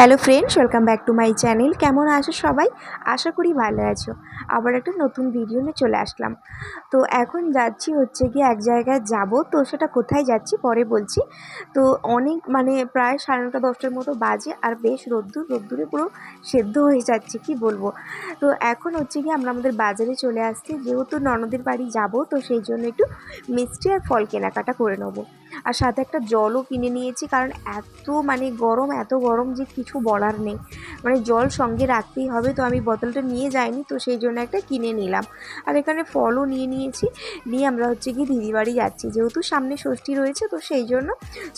Hello friends, welcome back to my channel. কেমন আছো সবাই? আশা করি ভালো আছো। আবার একটা নতুন ভিডিও নিয়ে চলে আসলাম। তো এখন যাচ্ছি হচ্ছে গিয়ে এক জায়গায় যাব। তো সেটা কোথায় যাচ্ছি পরে বলছি। তো অনেক মানে প্রায় সাড়ে নটা, দশটার মতো বাজে আর বেশ রোদ্দুর, রোদ্দুরে পুরো সেদ্ধ হয়ে যাচ্ছে, কি বলব? তো এখন হচ্ছে গিয়ে আমরা আমাদের বাজারে চলে আসছি। যেহেতু ননদের বাড়ি যাব, তো সেই জন্য একটু মিষ্টি আর ফল কেনাকাটা করে নেব। আর সাথে একটা জলও কিনে নিয়েছি, কারণ এত মানে গরম, এত গরম যে কিছু বলার নেই। মানে জল সঙ্গে রাখতেই হবে, তো আমি বোতলটা নিয়ে যাইনি, তো সেই জন্য একটা কিনে নিলাম। আর এখানে ফলও নিয়ে নিয়েছি। নিয়ে আমরা হচ্ছে কি দিদি বাড়ি যাচ্ছি, যেহেতু সামনে ষষ্ঠী রয়েছে, তো সেই জন্য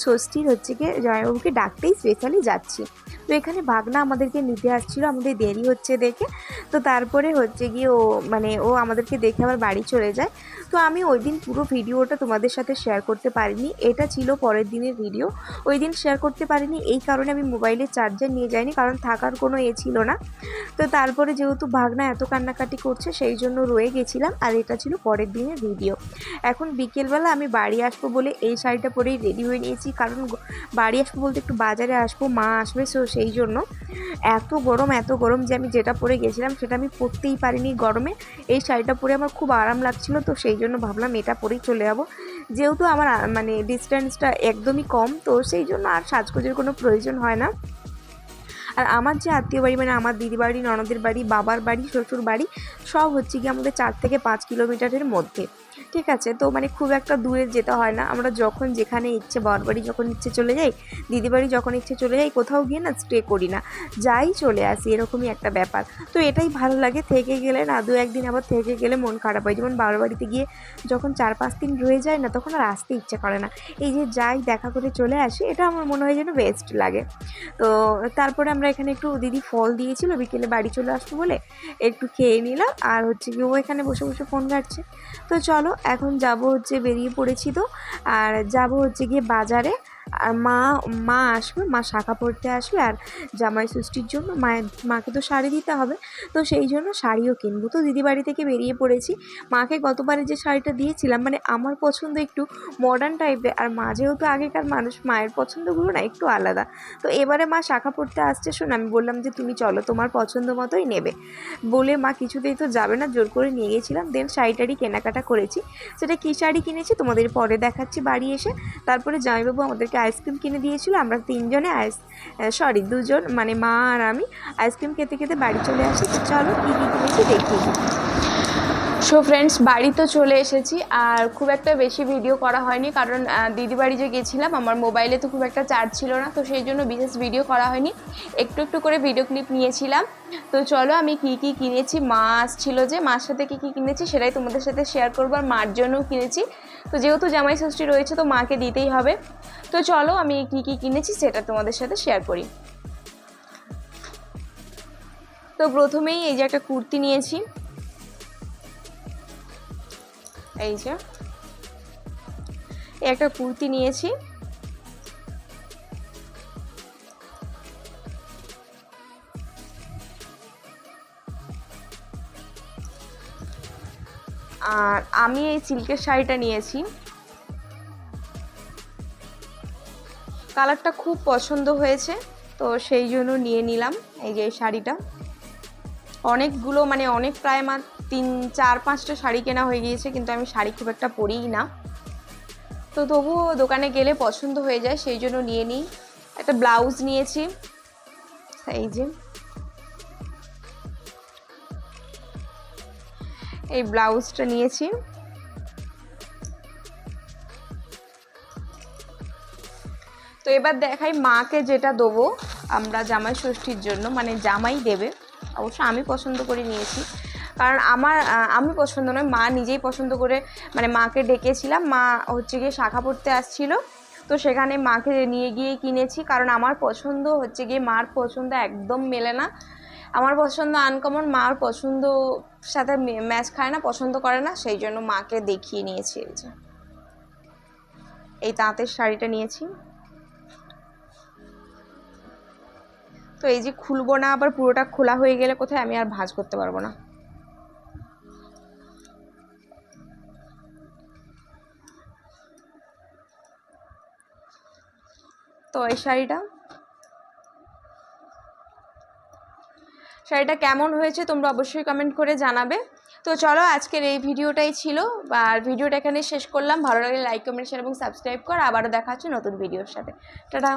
ষষ্ঠীর হচ্ছে গিয়ে জয়বাবুকে ডাকতেই স্পেশালি যাচ্ছি। তো এখানে ভাগনা আমাদেরকে নিতে আসছিল, আমাদের দেরি হচ্ছে দেখে। তো তারপরে হচ্ছে গিয়ে ও মানে ও আমাদেরকে দেখে আবার বাড়ি চলে যায়। তো আমি ওই দিন পুরো ভিডিওটা তোমাদের সাথে শেয়ার করতে পারিনি। এটা ছিল পরের দিনের ভিডিও ওই দিন শেয়ার করতে পারিনি, এই কারণে আমি মোবাইলে চার্জার নিয়ে যাইনি, কারণ থাকার কোনো এ ছিল না। তো তারপরে যেহেতু ভাগনা এত কান্নাকাটি করছে, সেই জন্য রয়ে গেছিলাম, আর এটা ছিল পরের দিনের ভিডিও এখন বিকেলবেলা আমি বাড়ি আসব বলে এই শাড়িটা পরেই রেডি হয়ে নিয়েছি, কারণ বাড়ি আসব বলতে একটু বাজারে আসব, মা আসবে সো সেই জন্য এত গরম এত গরম যে আমি যেটা পরে গেছিলাম সেটা আমি পরতেই পারিনি গরমে। এই শাড়িটা পরে আমার খুব আরাম লাগছিল, তো সেই জন্য ভাবলাম এটা পরেই চলে যাব। যেহেতু আমার মানে ডিস্টেন্সটা একদমই কম, তো সেই জন্য আর সাজগোজের কোনো প্রয়োজন হয় না। আর আমার যে আত্মীয় বাড়ি মানে আমার দিদি বাড়ি, ননদের বাড়ি, বাবার বাড়ি, শ্বশুর বাড়ি, সব হচ্ছে কি আমাদের চার থেকে পাঁচ কিলোমিটারের মধ্যে। ঠিক আছে, তো মানে খুব একটা দূরে যেতে হয় না। আমরা যখন যেখানে ইচ্ছে বাবার বাড়ি যখন ইচ্ছে চলে যাই দিদি বাড়ি যখন ইচ্ছে চলে যাই, কোথাও গিয়ে না স্টে করি না। যাই চলে আসি, এরকমই একটা ব্যাপার। তো এটাই ভালো লাগে, থেকে গেলে না, দু একদিন আবার থেকে গেলে মন খারাপ হয়। যেমন বাবার বাড়িতে গিয়ে যখন চার পাঁচ দিন রয়ে যায় না, তখন আর আসতে ইচ্ছে করে না। এই যে যাই, দেখা করে চলে আসি, এটা আমার মনে হয় যেন বেস্ট লাগে। তো তারপরে আমরা এখানে একটু দিদি ফল দিয়েছিল, বিকেলে বাড়ি চলে আসব বলে, একটু খেয়ে নিলাম। আর হচ্ছে কি, ও এখানে বসে বসে ফোন ঘাটছে। তো চলো এখন যাব হচ্ছে বেরিয়ে পড়েছি তো। আর যাব হচ্ছে গিয়ে বাজারে। আর মা মা আসবে, মা শাখা পড়তে আসবে আর জামাই ষষ্ঠীর জন্য মায়ের, মাকে তো শাড়ি দিতে হবে। তো সেই জন্য শাড়িও কিনবো। তো দিদি বাড়ি থেকে বেরিয়ে পড়েছি। মাকে গতবারে যে শাড়িটা দিয়েছিলাম মানে আমার পছন্দ একটু মডার্ন টাইপের আর মা যেহেতু আগেকার মানুষ, মায়ের পছন্দগুলো না একটু আলাদা। তো এবারে মা শাখা পড়তে আসছে শোন, আমি বললাম যে তুমি চলো, তোমার পছন্দ মতোই নেবে। বলে মা কিছুতেই তো যাবে না, জোর করে নিয়ে গেছিলাম। দেন শাড়িটারই কেনাকাটা করেছি। সেটা কী শাড়ি কিনেছি তোমাদের পরে দেখাচ্ছি বাড়ি এসে। তারপরে জামাইবাবু আমাদেরকে আইসক্রিম কিনে দিয়েছিল, আমরা তিনজনে আইস সরি দুজন মানে মা আর আমি, আইসক্রিম খেতে খেতে বাড়ি চলে আসি। চলো কী কী কিনেছি দেখি। সো ফ্রেন্ডস বাড়ি তো চলে এসেছি আর খুব একটা বেশি ভিডিও করা হয়নি কারণ দিদি বাড়ি যে গেছিলাম, আমার মোবাইলে তো খুব একটা চার্জ ছিল না, তো সেই জন্য বিশেষ ভিডিও করা হয়নি। একটু একটু করে ভিডিও ক্লিপ নিয়েছিলাম। তো চলো আমি কি কি কিনেছি, মা আসছিল যে, মার সাথে কি কি কিনেছি সেটাই তোমাদের সাথে শেয়ার করব আর মার জন্যও কিনেছি। তো যেহেতু জামাই ষষ্ঠী রয়েছে, তো মাকে দিতেই হবে। তো চলো আমি কি কি কিনেছি সেটা তোমাদের সাথে শেয়ার করি। তো প্রথমেই এই যে একটা কুর্তি নিয়েছি। এই যে একটা কুর্তি নিয়েছি। আর আমি এই সিল্কের শাড়িটা নিয়েছি। কালারটা খুব পছন্দ হয়েছে, তো সেই জন্য নিয়ে নিলাম এই যে শাড়িটা। অনেকগুলো মানে অনেক প্রায় আমার তিন, চার, পাঁচটা শাড়ি কেনা হয়ে গিয়েছে, কিন্তু আমি শাড়ি খুব একটা পরিই না। তো তবুও দোকানে গেলে পছন্দ হয়ে যায়, সেই জন্য নিয়ে নিই। একটা ব্লাউজ নিয়েছি। এই যে। এই ব্লাউজটা নিয়েছি। তো এবার দেখাই মাকে যেটা দেবো, আমরা জামাই ষষ্ঠীর জন্য মানে জামাই দেবে। অবশ্য আমি পছন্দ করে নিয়েছি। কারণ আমার আমি পছন্দ নয়, মা নিজেই পছন্দ করে মানে মাকে ডেকেছিলাম। মা হচ্ছে গিয়ে শাখা পড়তে আসছিল। তো সেখানে মাকে নিয়ে গিয়ে কিনেছি, কারণ আমার পছন্দ হচ্ছে গিয়ে মার পছন্দ একদম মেলে না। আমার পছন্দ আনকমন মার পছন্দ সাথে ম্যাচ খায় না, পছন্দ করে না, সেই জন্য মাকে দেখিয়ে নিয়েছি এই যে। এই তাঁতের শাড়িটা নিয়েছি। তো এই যে খুলবো না, আবার পুরোটা খোলা হয়ে গেলে কোথায় আমি আর ভাঁজ করতে পারব না। তো এই শাড়িটা? শাড়িটা কেমন হয়েছে তোমরা অবশ্যই কমেন্ট করে জানাবে। তো চলো আজকের এই ভিডিওটাই ছিল। আর ভিডিওটা এখানে শেষ করলাম। ভালো লাগলে লাইক কমেন্ট শেয়ার এবং সাবস্ক্রাইব কর। আবারও দেখা হচ্ছে নতুন ভিডিওর সাথে। টাটা!